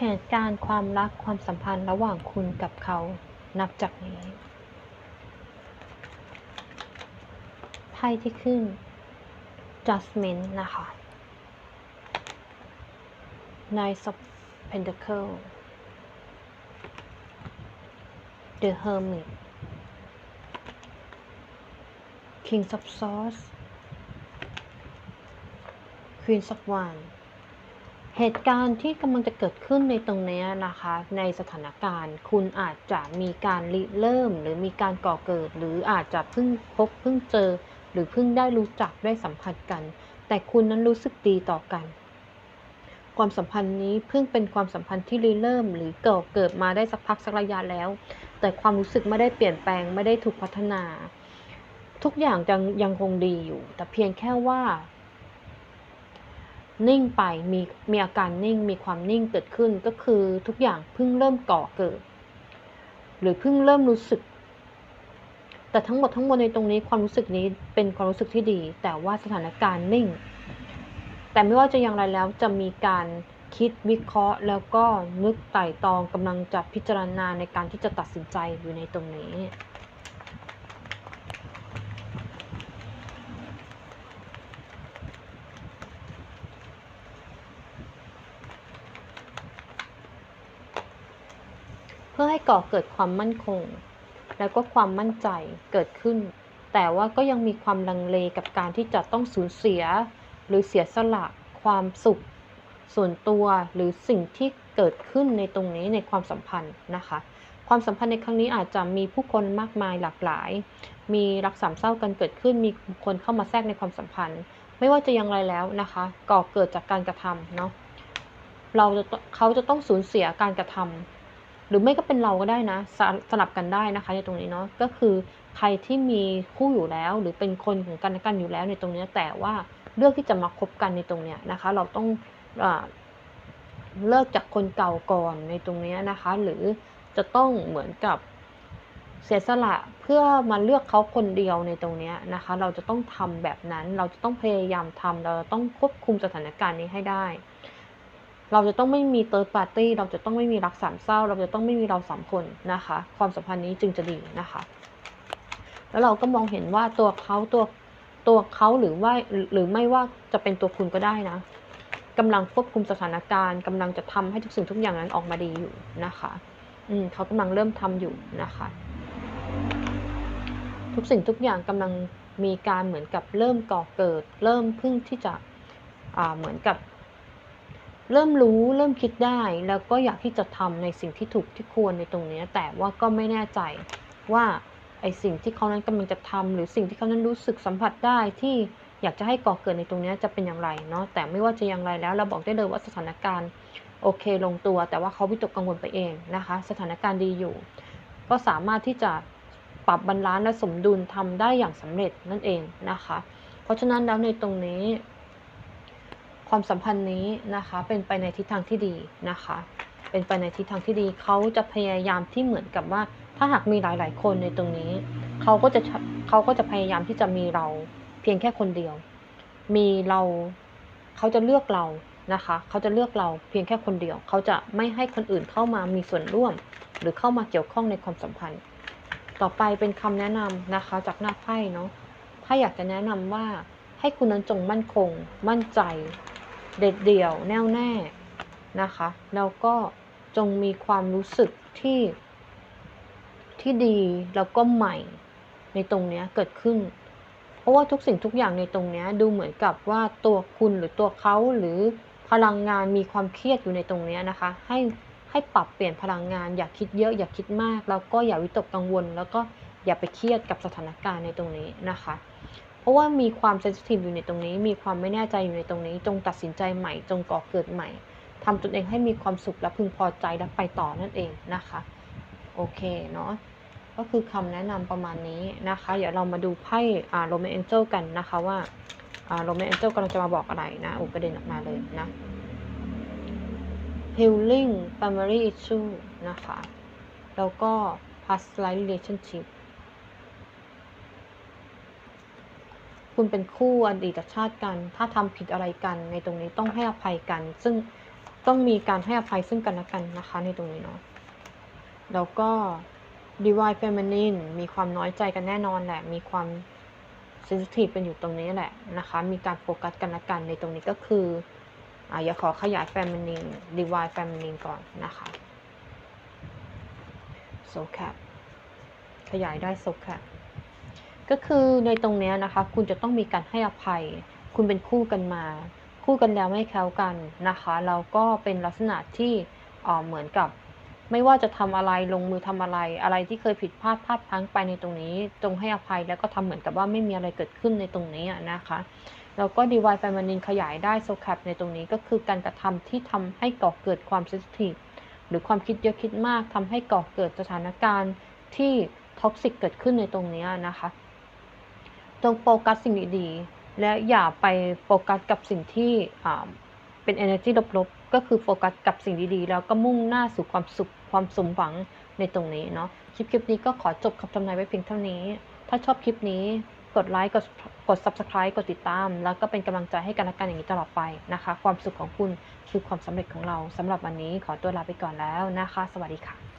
เหตุการณ์ความรักความสัมพันธ์ระหว่างคุณกับเขานับจากนี้ไพ่ที่ขึ้น judgment นะคะ Knight of Pentacle The Hermit King of Swords Queen of Wands เหตุการณ์ที่กำลังจะเกิดขึ้นในตรงนี้นะคะ ในสถานการณ์ คุณอาจจะมีการริเริ่ม หรือมีการก่อเกิด หรืออาจจะเพิ่งพบเพิ่งเจอ หรือเพิ่งได้รู้จักได้สัมผัสกัน แต่คุณนั้นรู้สึกดีต่อกัน ความสัมพันธ์นี้เพิ่งเป็นความสัมพันธ์ที่ริเริ่ม หรือเกิดเกิดมาได้สักพักสักระยะแล้ว แต่ความรู้สึกไม่ได้เปลี่ยนแปลงไม่ได้ถูกพัฒนา ทุกอย่างยังยังคงดีอยู่ แต่เพียงแค่ว่า นิ่งไปมีมีอาการนิ่งมีความนิ่งเกิดขึ้นก็คือทุกอย่างเพิ่งเริ่มก่อเกิด หรือเพิ่งเริ่มรู้สึก แต่ทั้งหมดทั้งมวลในตรงนี้ความรู้สึกนี้เป็นความรู้สึกที่ดี แต่ว่าสถานการณ์นิ่ง แต่ไม่ว่าจะอย่างไรแล้วจะมีการคิดวิเคราะห์ แล้วก็นึกไต่ตองกำลังจะพิจารณาในการที่จะตัดสินใจอยู่ในตรงนี้ พื่อให้ก่อเกิดความมั่นคง แล้วก็ความมั่นใจเกิดขึ้น แต่ว่าก็ยังมีความลังเลกับการที่จะต้องสูญเสีย หรือเสียสละความสุข ส่วนตัวหรือสิ่งที่เกิดขึ้นในตรงนี้ในความสัมพันธ์นะคะ ความสัมพันธ์ในครั้งนี้อาจจะมีผู้คนมากมายหลากหลาย มีรักสามเศร้ากันเกิดขึ้น มีคนเข้ามาแทรกในความสัมพันธ์ ไม่ว่าจะอย่างไรแล้วนะคะ ก่อเกิดจากการกระทำเนาะเราจะเขาจะต้องสูญเสียการกระทำ หรือไม่ก็เป็นเราก็ได้นะสสลับกันได้นะคะในตรงนี้เนาะก็คือใครที่มีคู่อยู่แล้ว หรือเป็นคนของกันและกันอยู่แล้วในตรงนี้แต่ว่าเลือกที่จะมาคบกันในตรงเนี้ยนะคะ เราต้องอเลิกจากคนเก่าก่อนในตรงนี้นะคะ หรือจะต้องเหมือนกับเสียสละเพื่อมาเลือกเขาคนเดียวในตรงนี้นะคะ เราจะต้องทำแบบนั้น เราจะต้องพยายามทำเราจะต้องควบคุมสถานการณ์นี้ให้ได้ เราจะต้องไม่มีเติร์ดปาร์ตี้เราจะต้องไม่มีรักสามเศร้า เราจะต้องไม่มีเราสามคนนะคะ ความสัมพันธ์นี้จึงจะดีนะคะ แล้วเราก็มองเห็นว่าตัวเขาตัวตัวเขาหรือว่าหรือไม่ว่าจะเป็นตัวคุณก็ได้นะกำลังควบคุมสถานการณ์กำลังจะทำให้ทุกสิ่งทุกอย่างนั้นออกมาดีอยู่นะคะ อืมเขากำลังเริ่มทำอยู่นะคะ ทุกสิ่งทุกอย่างกำลังมีการเหมือนกับเริ่มก่อเกิด เริ่มเพิ่งที่จะอ่าเหมือนกับ เริ่มรู้เริ่มคิดได้แล้วก็อยากที่จะทำในสิ่งที่ถูกที่ควรในตรงนี้ แต่ว่าก็ไม่แน่ใจว่าไอสิ่งที่เขานั้นกำลังจะทำหรือสิ่งที่เขานั้นรู้สึกสัมผัสได้ที่อยากจะให้ก่อเกิดในตรงนี้จะเป็นอย่างไรเนาะแต่ไม่ว่าจะอย่างไรแล้วเราบอกได้เลยว่าสถานการณ์โอเคลงตัว แต่ว่าเขาวิตกกังวลไปเองนะคะ สถานการณ์ดีอยู่ ก็สามารถที่จะปรับบาลานซ์และสมดุลทำได้อย่างสำเร็จนั่นเองนะคะ เพราะฉะนั้นแล้วในตรงนี้ ความสัมพันธ์นี้นะคะเป็นไปในทิศทางที่ดีนะคะ เป็นไปในทิศทางที่ดีเขาจะพยายามที่เหมือนกับว่า ถ้าหากมีหลาย ๆ คนในตรงนี้เขาก็จะเขาก็จะพยายามที่จะมีเราเพียงแค่คนเดียว มีเราเขาจะเลือกเรานะคะเขาจะเลือกเราเพียงแค่คนเดียว เขาจะไม่ให้คนอื่นเข้ามามีส่วนร่วม หรือเข้ามาเกี่ยวข้องในความสัมพันธ์ ต่อไปเป็นคำแนะนำนะคะจากหน้าไพ่เนาะไพ่อยากจะแนะนำว่าให้คุณนั้นจงมั่นคง มั่นใจ เด็ดเดี่ยวแน่วแน่นะคะแล้วก็จงมีความรู้สึกที่ที่ดีแล้วก็ใหม่ในตรงนี้เกิดขึ้น เพราะว่าทุกสิ่งทุกอย่างในตรงนี้ดูเหมือนกับว่าตัวคุณหรือตัวเขาหรือพลังงานมีความเครียดอยู่ในตรงนี้นะคะ ให้ให้ปรับเปลี่ยนพลังงาน อย่าคิดเยอะ อย่าคิดมาก แล้วก็อย่าวิตกกังวล แล้วก็อย่าไปเครียดกับสถานการณ์ในตรงนี้นะคะ ราะว่ามีความเซนซิทีฟอยู่ในตรงนี้ มีความไม่แน่ใจอยู่ในตรงนี้ จงตัดสินใจใหม่ จงก่อเกิดใหม่ทำตนเองให้มีความสุขและพึงพอใจและไปต่อนั่นเองนะคะ โอเคเนาะ ก็คือคำแนะนำประมาณนี้นะคะ เดี๋ยวเรามาดูไพ่อ่าโรแมนเอนเจลกันนะคะว่าอ่าโรแมนเอนเจลกำลังจะมาบอกอะไรนะอุกระเด็นออกมาเลยนะ healing family issue นะคะ แล้วก็ past life relationship คุณเป็นคู่อดีตชาติกัน ถ้าทำผิดอะไรกัน ในตรงนี้ต้องให้อภัยกัน ซึ่งต้องมีการให้อภัยซึ่งกันและกันนะคะ ในตรงนี้เนาะ แล้วก็ divine feminine มีความน้อยใจกันแน่นอนแหละ มีความ sensitive เป็นอยู่ตรงนี้แหละนะคะ มีการโฟกัสกันและกันในตรงนี้ก็คืออ่าอย่าขอขยาย feminine divine feminine ก่อนนะคะ so cap ขยายได้ so cap ก็คือในตรงเนี้ยนะคะ คุณจะต้องมีการให้อภัย คุณเป็นคู่กันมา คู่กันแล้วไม่แคล้วกันนะคะแล้วก็เป็นลักษณะที่เอ่อเหมือนกับ ไม่ว่าจะทำอะไรลงมือทำอะไร อะไรที่เคยผิดพลาดพลาดพลั้งไปในตรงนี้ จงให้อภัยแล้วก็ทำเหมือนกับว่าไม่มีอะไรเกิดขึ้นในตรงนี้นะคะ แล้วก็ divine feminine ขยายได้ so cap ในตรงนี้ก็คือการกระทำที่ทำให้ก่อเกิดความ sensitive หรือความคิดเยอะคิดมากทำให้ก่อเกิดสถานการณ์ที่ท็อกซิกเกิดขึ้นในตรงนี้นะคะ จงโฟกัสสิ่งดีๆ และอย่าไปโฟกัสกับสิ่งที่เป็น energy ลบๆ ก็คือโฟกัสกับสิ่งดีๆ แล้วก็มุ่งหน้าสู่ความสุขความสมหวังในตรงนี้เนาะคลิปคลิปนี้ก็ขอจบคำทำนายไว้เพียงเท่านี้ ถ้าชอบคลิปนี้กดไลค์กดกด subscribe กดติดตาม แล้วก็เป็นกำลังใจให้กันและกันอย่างนี้ตลอดไปนะคะ ความสุขของคุณคือความสำเร็จของเราสำหรับวันนี้ขอตัวลาไปก่อนแล้วนะคะ สวัสดีค่ะ